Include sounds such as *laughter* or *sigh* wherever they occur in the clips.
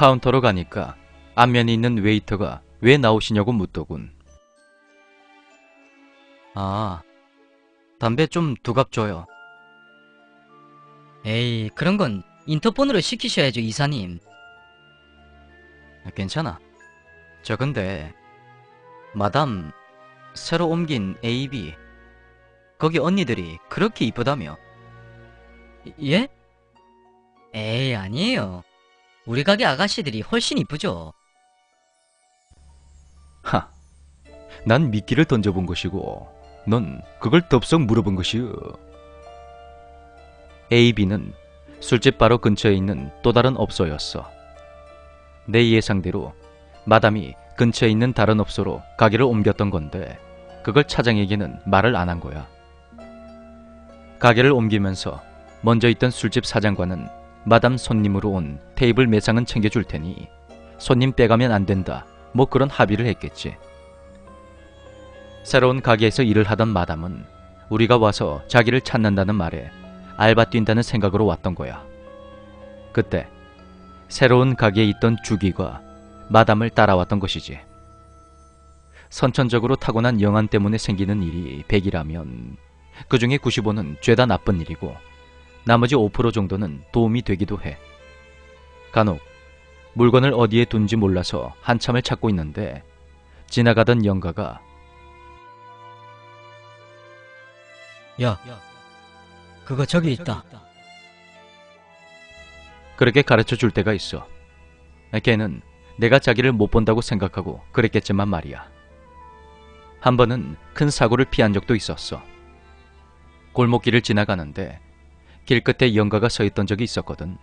카운터로 가니까 앞면에 있는 웨이터가 왜 나오시냐고 묻더군. 아, 담배 좀 두갑 줘요. 에이, 그런 건 인터폰으로 시키셔야죠, 이사님. 괜찮아. 저 근데 마담 새로 옮긴 AB 거기 언니들이 그렇게 이쁘다며? 예? 에이, 아니에요. 우리 가게 아가씨들이 훨씬 이쁘죠. 하, 난 미끼를 던져본 것이고 넌 그걸 덥석 물어본 것이여. AB는 술집 바로 근처에 있는 또 다른 업소였어. 내 예상대로 마담이 근처에 있는 다른 업소로 가게를 옮겼던 건데 그걸 차장에게는 말을 안 한 거야. 가게를 옮기면서 먼저 있던 술집 사장과는 마담 손님으로 온 테이블 매상은 챙겨줄 테니 손님 빼가면 안 된다. 뭐 그런 합의를 했겠지. 새로운 가게에서 일을 하던 마담은 우리가 와서 자기를 찾는다는 말에 알바 뛴다는 생각으로 왔던 거야. 그때 새로운 가게에 있던 주기가 마담을 따라왔던 것이지. 선천적으로 타고난 영안 때문에 생기는 일이 100이라면 그 중에 95는 죄다 나쁜 일이고 나머지 5% 정도는 도움이 되기도 해. 간혹 물건을 어디에 둔지 몰라서 한참을 찾고 있는데 지나가던 영가가 야, 그거 저기 있다. 그렇게 가르쳐 줄 때가 있어. 걔는 내가 자기를 못 본다고 생각하고 그랬겠지만 말이야. 한 번은 큰 사고를 피한 적도 있었어. 골목길을 지나가는데 길 끝에 영가가 서 있던 적이 있었거든.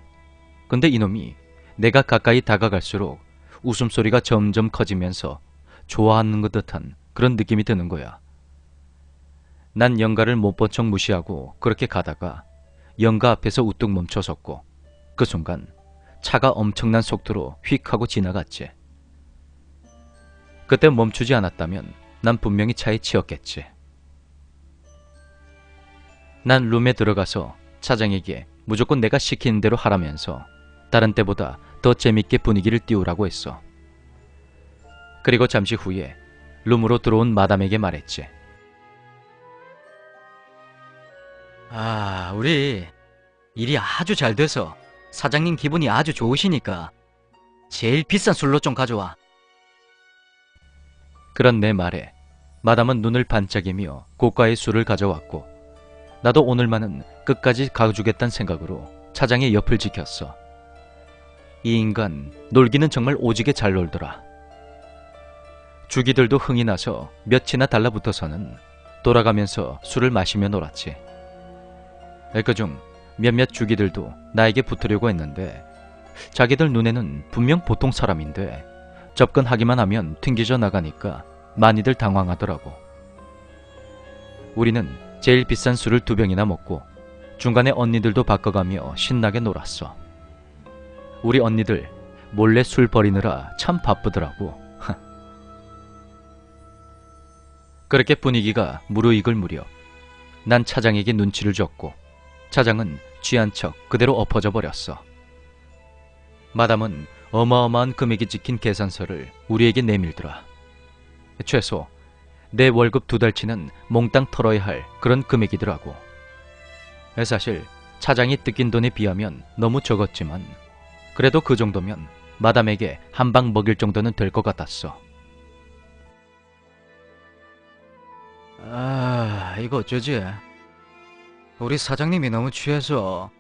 근데 이놈이 내가 가까이 다가갈수록 웃음소리가 점점 커지면서 좋아하는 것 듯한 그런 느낌이 드는 거야. 난 영가를 못 본 척 무시하고 그렇게 가다가 영가 앞에서 우뚝 멈춰섰고 그 순간 차가 엄청난 속도로 휙 하고 지나갔지. 그때 멈추지 않았다면 난 분명히 차에 치였겠지. 난 룸에 들어가서 차장에게 무조건 내가 시키는 대로 하라면서 다른 때보다 더 재밌게 분위기를 띄우라고 했어. 그리고 잠시 후에 룸으로 들어온 마담에게 말했지. 아, 우리 일이 아주 잘 돼서 사장님 기분이 아주 좋으시니까 제일 비싼 술로 좀 가져와. 그런 내 말에 마담은 눈을 반짝이며 고가의 술을 가져왔고 나도 오늘만은 끝까지 가주겠다는 생각으로 차장의 옆을 지켰어. 이 인간 놀기는 정말 오지게 잘 놀더라. 주기들도 흥이 나서 몇이나 달라붙어서는 돌아가면서 술을 마시며 놀았지. 그중 몇몇 주기들도 나에게 붙으려고 했는데 자기들 눈에는 분명 보통 사람인데 접근하기만 하면 튕겨져 나가니까 많이들 당황하더라고. 우리는 제일 비싼 술을 두 병이나 먹고 중간에 언니들도 바꿔가며 신나게 놀았어. 우리 언니들 몰래 술 버리느라 참 바쁘더라고. 그렇게 분위기가 무르익을 무렵 난 차장에게 눈치를 줬고 차장은 취한 척 그대로 엎어져 버렸어. 마담은 어마어마한 금액이 찍힌 계산서를 우리에게 내밀더라. 최소 내 월급 두 달치는 몽땅 털어야 할 그런 금액이더라고. 사실 차장이 뜯긴 돈에 비하면 너무 적었지만 그래도 그 정도면 마담에게 한 방 먹일 정도는 될 것 같았어. 아, 이거 어쩌지? 우리 사장님이 너무 취해서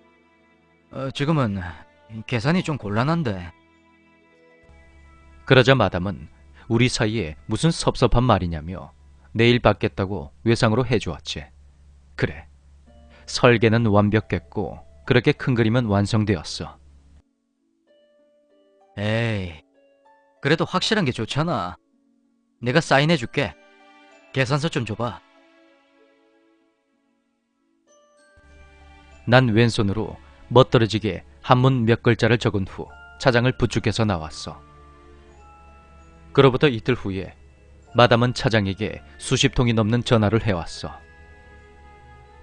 어, 지금은 계산이 좀 곤란한데. 그러자 마담은 우리 사이에 무슨 섭섭한 말이냐며 내일 받겠다고 외상으로 해주었지. 그래. 설계는 완벽했고 그렇게 큰 그림은 완성되었어. 에이, 그래도 확실한 게 좋잖아. 내가 사인해 줄게. 계산서 좀 줘봐. 난 왼손으로 멋들어지게 한문 몇 글자를 적은 후 차장을 부축해서 나왔어. 그로부터 이틀 후에 마담은 차장에게 수십 통이 넘는 전화를 해왔어.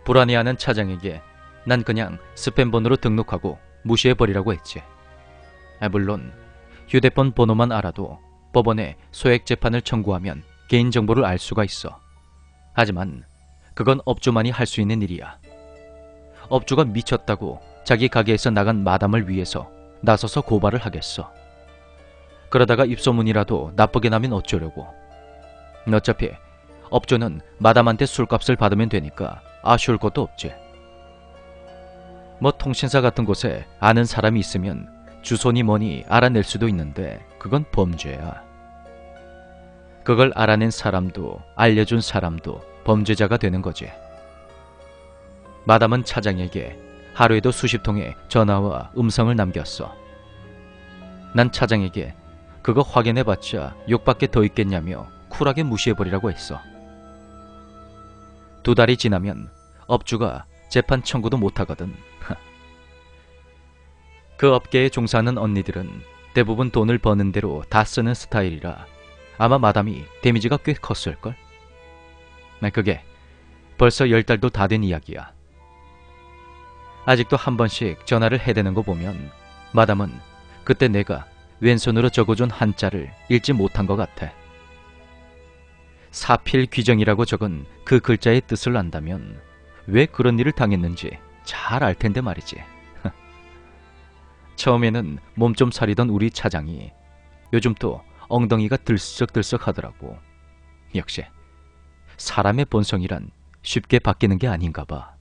불안해하는 차장에게 난 그냥 스팸 번호로 등록하고 무시해버리라고 했지. 아, 물론 휴대폰 번호만 알아도 법원에 소액 재판을 청구하면 개인정보를 알 수가 있어. 하지만 그건 업주만이 할 수 있는 일이야. 업주가 미쳤다고 자기 가게에서 나간 마담을 위해서 나서서 고발을 하겠어. 그러다가 입소문이라도 나쁘게 나면 어쩌려고. 어차피 업주는 마담한테 술값을 받으면 되니까 아쉬울 것도 없지. 뭐 통신사 같은 곳에 아는 사람이 있으면 주소니 뭐니 알아낼 수도 있는데 그건 범죄야. 그걸 알아낸 사람도 알려준 사람도 범죄자가 되는 거지. 마담은 차장에게 하루에도 수십 통의 전화와 음성을 남겼어. 난 차장에게 그거 확인해봤자 욕밖에 더 있겠냐며 쿨하게 무시해버리라고 했어. 두 달이 지나면 업주가 재판 청구도 못하거든. *laughs* 그 업계에 종사하는 언니들은 대부분 돈을 버는 대로 다 쓰는 스타일이라 아마 마담이 데미지가 꽤 컸을걸? 나 그게 벌써 열 달도 다 된 이야기야. 아직도 한 번씩 전화를 해대는 거 보면 마담은 그때 내가 왼손으로 적어준 한자를 읽지 못한 것 같아. 사필 규정이라고 적은 그 글자의 뜻을 안다면 왜 그런 일을 당했는지 잘 알 텐데 말이지. *laughs* 처음에는 몸 좀 사리던 우리 차장이 요즘 또 엉덩이가 들썩들썩 하더라고. 역시 사람의 본성이란 쉽게 바뀌는 게 아닌가 봐.